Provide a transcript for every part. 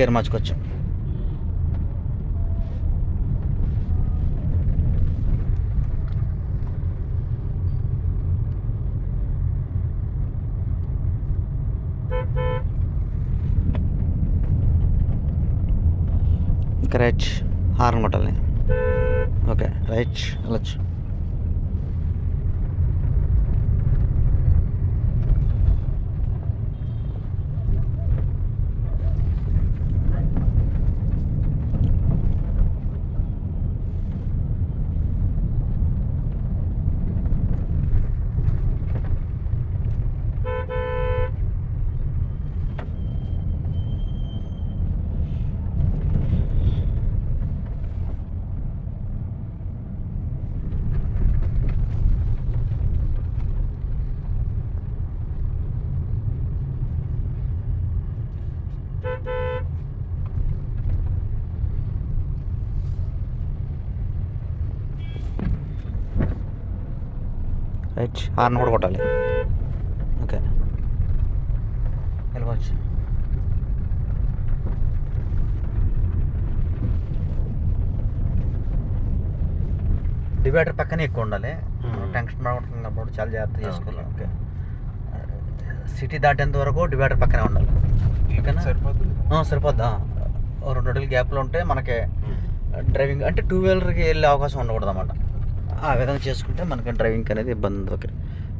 Gear మార్చుకోవచ్చు ఇంకా right horn కొట్టాలి. ఓకే రైట్ వెళ్ళచ్చు. రైట్ హార్న్ కూడా కొట్టాలి. ఓకే. వెళ్ళవచ్చు డివైడర్ పక్కనే ఎక్కువ ఉండాలి. Hmm. టెన్షన్ పడుతుంది అప్పుడు చాలా జాగ్రత్త చేసుకోవాలి. ఓకే సిటీ దాటేంత వరకు డివైడర్ పక్కనే ఉండాలి. సరిపోద్దా? రెండు అడుగులు గ్యాప్లో ఉంటే మనకి డ్రైవింగ్ అంటే టూ వీలర్కి వెళ్ళే అవకాశం ఉండకూడదు అన్నమాట ఆ విధంగా చేసుకుంటే మనకి డ్రైవింగ్ అనేది ఇబ్బంది. ఉంది ఓకే.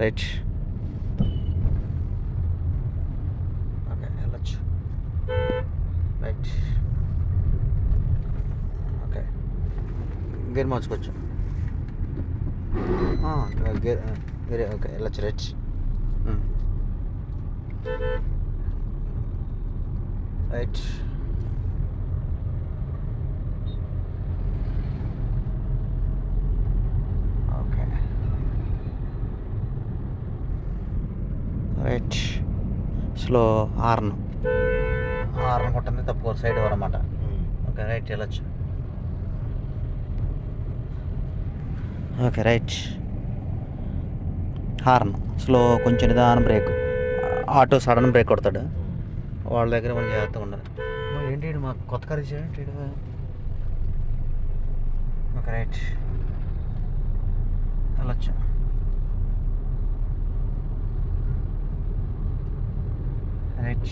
రైట్. ఓకే వెళ్ళచ్చు. రైట్. ఓకే. గేర్ మార్చుకోవచ్చు. గేర్ వేరే ఓకే వెళ్ళచ్చు. Right. Right okay right slow horn horn కొట్టింది తప్పు సైడ్ అన్నమాట ఓకే రైట్ వెళ్ళచ్చు. ఓకే రైట్ హార్న్ స్లో కొంచెం నిదానం బ్రేక్ ఆటో సడన్ బ్రేక్ కొడతాడు. వాళ్ళ దగ్గర మనం జాగ్రత్తగా ఉండాలి. ఏంటి మాకు కొత్త కర్రీ చేయండి ఓకే రైట్. వెళ్ళొచ్చు. రైట్.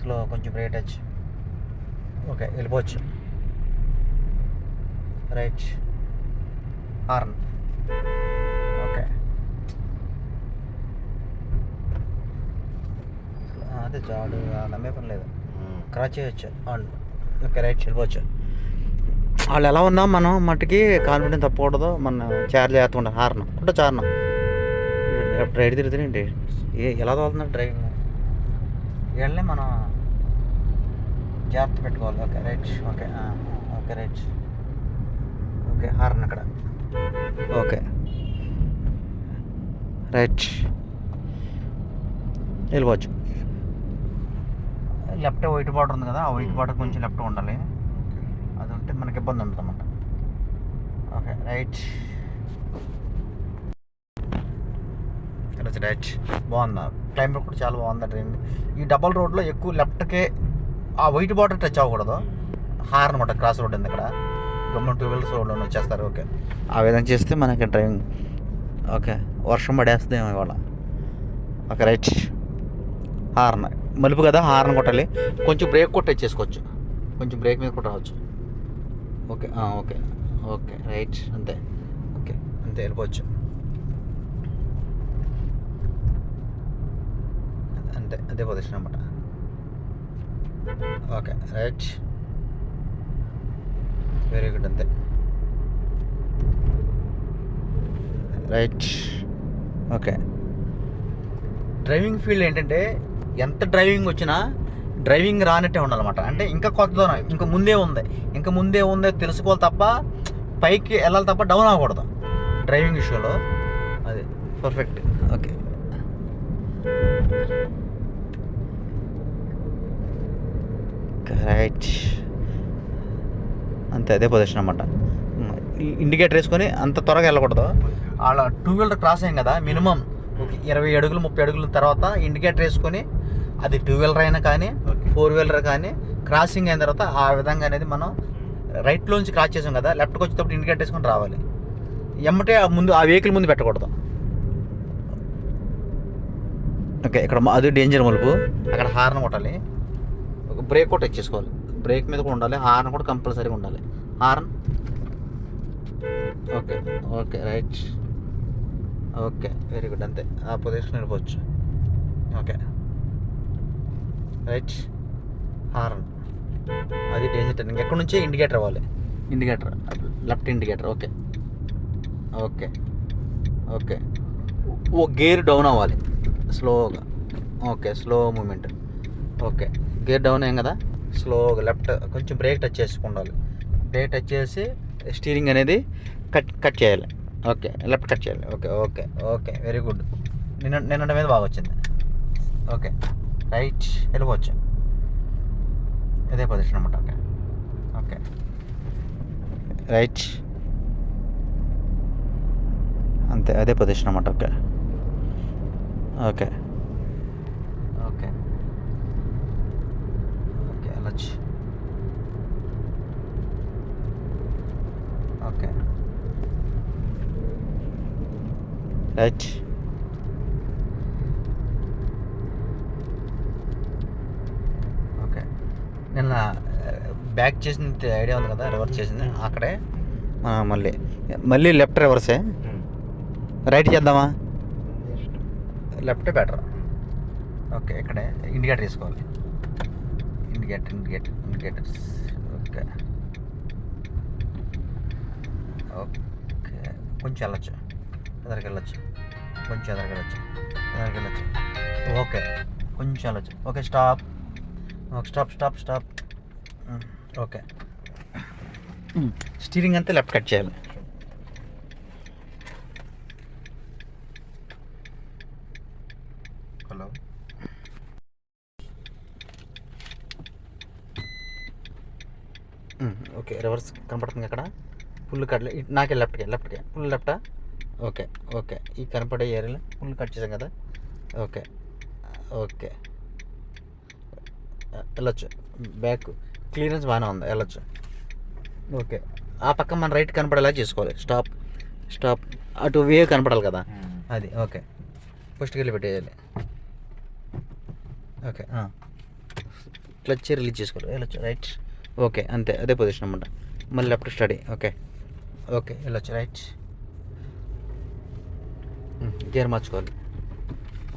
స్లో కొంచెం బ్రేక్ టచ్. ఓకే వెళ్ళిపోవచ్చు. రైట్. హార్న్ ఓకే అదే చాడు నమ్మే పని లేదు. క్రాచ్ చేయొచ్చు. ఓకే రైట్ వెళ్ళిపోవచ్చు. వాళ్ళు ఎలా ఉన్నా మనం మట్టుకి కాన్ఫిడెన్స్ తప్పకూడదు. మన చార్జ్ చేస్తూ హార్న్. ఉంటే చార్న. రైడ్ తిరుగుతానండి ఏ ఎలా తోలుతున్నారు డ్రైవింగ్? వీళ్ళని మనం జాగ్రత్త పెట్టుకోవాలి. Okay right okay okay right. Okay horn అక్కడ. ఓకే. రైట్. వెళ్ళిపోవచ్చు. లెఫ్ట్ వైట్ బార్డర్ ఉంది కదా ఆ వైట్ బార్డర్ కొంచెం లెఫ్ట్ ఉండాలి. అది ఉంటే మనకి ఇబ్బంది ఉంటుంది అన్నమాట ఓకే రైట్. రైట్ బాగుంది? క్లైంబర్ కూడా చాలా బాగుంది డ్రైవింగ్ ఈ డబల్ రోడ్లో ఎక్కువ లెఫ్ట్కే ఆ వైట్ బార్డర్ టచ్ అవ్వకూడదు. హార్ అనమాట క్రాస్ రోడ్ ఉంది ఇక్కడ గవర్నమెంట్ టూ వీలర్స్ రోడ్లో వచ్చేస్తారు ఓకే. ఆ విధంగా చేస్తే మనకి డ్రైవింగ్ ఓకే వర్షం పడేస్తుంది ఇవాళ. Okay right. హార్న్ మలుపు కదా హార్న్ కొట్టాలి. కొంచెం బ్రేక్ కొట్టే చేసుకోవచ్చు. కొంచెం బ్రేక్ మీద కూడా రావచ్చు. ఓకే ఓకే ఓకే రైట్ అంతే. ఓకే అంతే వెళ్ళిపోవచ్చు. అంతే అదే పొజిషన్ అనమాట ఓకే రైట్ వెరీ గుడ్ అంతే. Right okay. డ్రైవింగ్ ఫీల్డ్ ఏంటంటే ఎంత డ్రైవింగ్ వచ్చినా డ్రైవింగ్ రానట్టే ఉండాలన్నమాట. అంటే ఇంకా కొత్త దూరం ఇంకా ముందే ఉంది. ఇంకా ముందే ఉంది తెలుసుకోవాలి తప్ప పైకి వెళ్ళాలి తప్ప డౌన్ అవ్వకూడదు. డ్రైవింగ్ విషయంలో. అది పర్ఫెక్ట్ ఓకే. రైట్ అంతే అదే పొజిషన్ అన్నమాట. ఇండికేటర్ వేసుకొని అంత త్వరగా వెళ్ళకూడదు. వాళ్ళ టూ వీలర్ క్రాస్ అయ్యాం కదా మినిమం ఒక ఇరవై అడుగులు ముప్పై అడుగుల తర్వాత ఇండికేటర్ వేసుకొని అది టూ వీలర్ అయినా కానీ ఫోర్ వీలర్ కానీ క్రాసింగ్ అయిన తర్వాత ఆ విధంగా అనేది మనం రైట్లోంచి క్రాస్ చేసాం కదా లెఫ్ట్కి వచ్చేటప్పుడు ఇండికేటర్ వేసుకొని రావాలి. ఎమ్మటే ఆ ముందు ఆ వెహికల్ ముందు పెట్టకూడదు. ఓకే ఇక్కడ అది డేంజర్ మలుపు. అక్కడ హార్న్ కొట్టాలి. ఒక బ్రేక్ కూడా ఇచ్చేసుకోవాలి బ్రేక్ మీద కూడా ఉండాలి హార్న్ కూడా కంపల్సరీగా ఉండాలి. Horn okay okay right okay very good అంతే. ఆ పొజిషన్ వెళ్ళిపోవచ్చు. ఓకే. రైట్ హార్న్ అది డేంజర్ టర్నింగ్ ఎక్కడి నుంచి ఇండికేటర్ అవ్వాలి indicator left indicator okay okay. Okay. ఓ గేర్ డౌన్ అవ్వాలి. స్లోగా okay slow movement okay. Gear down అయ్యాం కదా? స్లోగా లెఫ్ట్ కొంచెం బ్రేక్ టచ్ చేసుకుండాలి. బ్రేక్ టచ్ చేసి స్టీరింగ్ అనేది కట్ కట్ చేయాలి. ఓకే లెఫ్ట్ కట్ చేయాలి okay okay okay very good నిన్న నిన్నటి మీద బాగా వచ్చింది. ఓకే రైట్ వెళ్ళిపోవచ్చు. ఇదే పొజిషన్ అనమాట ఓకే. ఓకే. రైట్ అంతే అదే పొజిషన్ అనమాట ఓకే. ఓకే. ఓకే. ఓకే వెళ్ళచ్చు ఓకే రైట్ ఓకే నిన్న బ్యాక్ చేసిన ఐడియా ఉంది కదా రివర్స్ చేసింది. అక్కడే మళ్ళీ. మళ్ళీ లెఫ్ట్ రివర్సే రైట్ చేద్దామా? లెఫ్ట్ బెటర్ ఓకే ఇక్కడే. ఇండికేటర్ తీసుకోవాలి. Indicator indicator indicators okay okay కొంచెం వెళ్ళచ్చు. ఎదరికి వెళ్ళచ్చు కొంచెం ఎదరికి వెళ్ళచ్చు ఎదరికి వెళ్ళచ్చు ఓకే. కొంచెం వెళ్ళచ్చు okay stop. Stop stop stop. Okay. Steering అంతా లెఫ్ట్ కట్ చేయాలి. హలో. ఓకే రివర్స్ కనపడుతుంది అక్కడ. ఫుల్ కట్ నాకే లెఫ్ట్కే లెఫ్ట్కే. ఫుల్ లెఫ్టా? Okay okay. ఈ కనపడే ఏరియాలో ఫుల్ కట్ చేసాం కదా? Okay okay. వెళ్ళొచ్చు. బ్యాక్ క్లియరెన్స్ బాగానే ఉంది వెళ్ళొచ్చు. ఓకే. ఆ పక్క మన రైట్ కనపడేలా చేసుకోవాలి. Stop stop. అటు వే కనపడాలి కదా? అది ఓకే. ఫస్ట్కి వెళ్ళి పెట్టేయాలి ఓకే క్లచ్ రిలీజ్ చేసుకోవాలి. వెళ్ళొచ్చు రైట్. ఓకే అంతే అదే పొజిషన్ అనమాట మళ్ళీ లెఫ్ట్ స్టడీ ఓకే. ఓకే వెళ్ళొచ్చు రైట్. గేర్ మార్చుకోవాలి.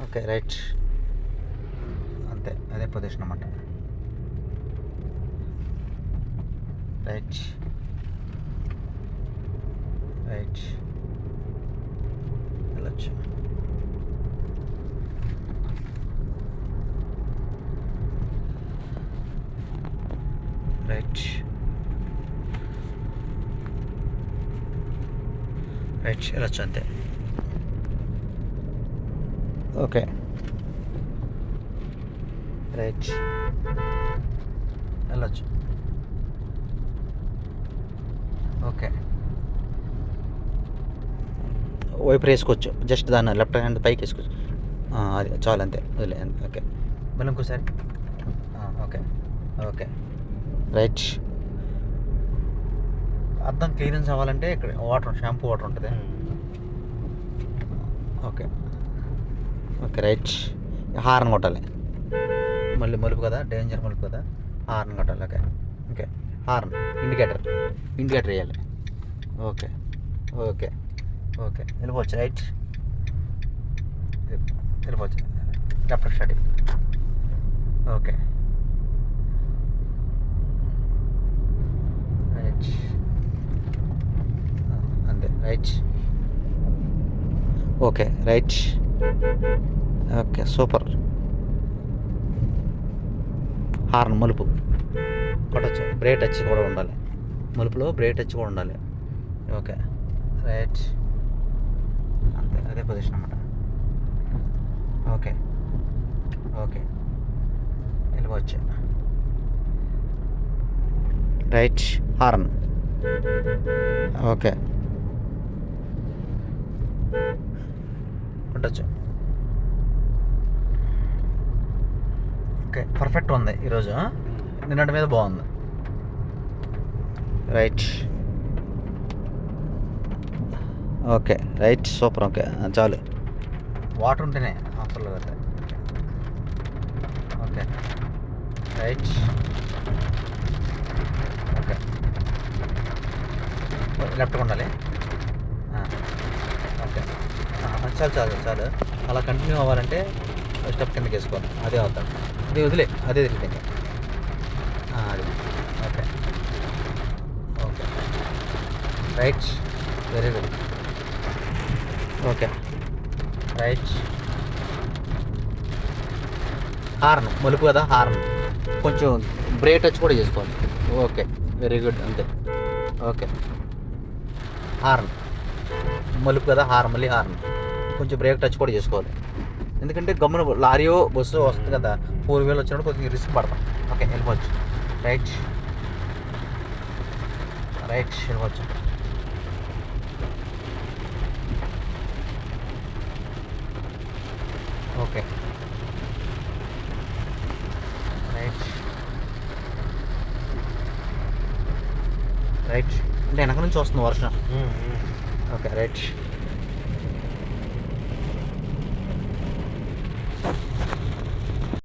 Okay right. అంతే అదే పొజిషన్ అన్నమాట. రైట్. రైట్. వెళ్ళొచ్చు. రైట్. రైట్ వెళ్ళచ్చు అంతే. ఓకే. రైట్ వెళ్ళొచ్చు ఓకే. వైపు వేసుకోవచ్చు జస్ట్ దాన్ని లెఫ్ట్ హ్యాండ్ పైకి వేసుకోవచ్చు. అది చాలు అంతే. వదిలే అంతే ఓకే మళ్ళీ ఇంకోసారి ఓకే. ఓకే. రైట్ అర్థం క్లియరెన్స్ అవ్వాలంటే ఇక్కడ వాటర్ షాంపూ వాటర్ ఉంటుంది. ఓకే. Okay right. హార్న్ కొట్టాలి. మళ్ళీ మలుపు కదా? డేంజర్ మలుపు కదా? హార్న్ కొట్టాలి okay. Okay horn. Indicator. Indicator వేయాలి. Okay okay okay. వెళ్ళిపోవచ్చు రైట్. వెళ్ళిపోవచ్చు. Left steady okay. రైట్. అంతే right. Okay right. Okay super. Horn మలుపు. కొట్టచ్చు. బ్రేక్ టచ్ కూడా ఉండాలి. మలుపులో బ్రేక్ టచ్ కూడా ఉండాలి. ఓకే. రైట్. అంతే అదే పొజిషన్ అనమాట ఓకే. ఓకే. వెళ్ళిపోవచ్చు. రైట్. హార్న్. ఓకే. ఉండొచ్చు ఓకే పర్ఫెక్ట్ ఉంది ఈరోజు నిన్నటి మీద బాగుంది. Right okay right super okay చాలు. వాటర్ ఉంటేనే హాస్టల్లో కదా ఓకే రైట్ ఓకే. లెఫ్ట్ ఉండాలి. చాలు చాలు చాలు. అలా కంటిన్యూ అవ్వాలంటే స్టెప్ కిందకి వేసుకోవాలి. అదే అవుతాడు అది వదిలే అదే తిరిగి అది. Okay. Okay. Right very good okay. Right horn మలుపు కదా హార్న్ కొంచెం బ్రేక్ టచ్ కూడా చేసుకోవాలి. ఓకే. వెరీ గుడ్ అంతే. ఓకే. హార్న్ మలుపు కదా హార్న్ మళ్ళీ హార్న్ కొంచెం బ్రేక్ టచ్ కూడా చేసుకోవాలి. ఎందుకంటే గమ్మున లారీయో బస్సు వస్తుంది కదా ఫోర్ వీలర్ వచ్చినప్పుడు కొంచెం రిస్క్ పడతాం. ఓకే వెళ్ళిపోవచ్చు. రైట్ రైట్ వెళ్ళిపోవచ్చు. ఓకే రైట్ రైట్ అంటే వెనక నుంచి వస్తుంది వర్షం. Okay right